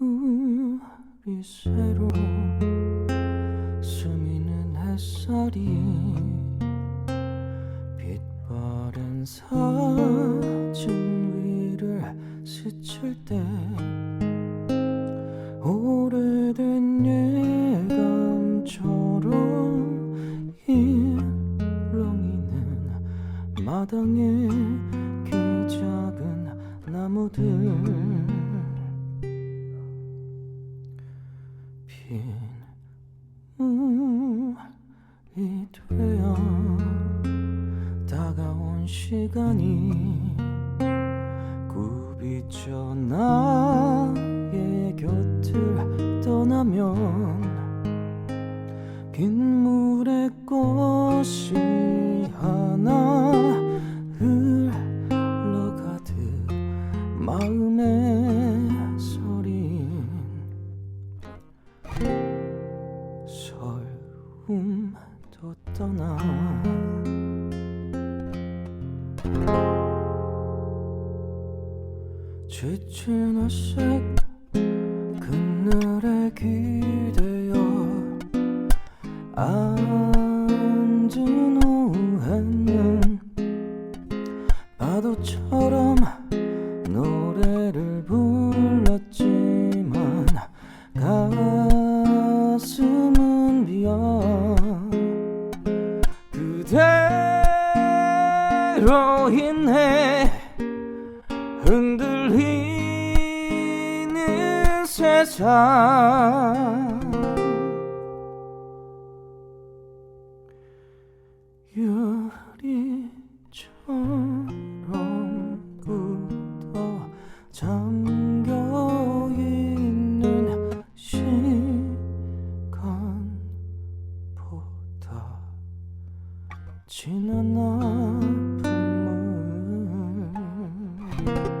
유리 새로 스미는 햇살이 빛바랜 사진 위를 스칠 때 오래된 예감처럼 일렁이는 마당에 나무들. 빈 물이 되어 다가온 시간이 굽이쳐 나의 곁을 떠나면 빗물에 꽃이 마음에 서린 설움도 떠나 지친 햇색 그늘에 기대어 앉은 후에는 파도처럼 그대로 인해. 흔들리는 세상. 유리처럼 굳어 잠겨 있는 시간보다 지난 아 픔을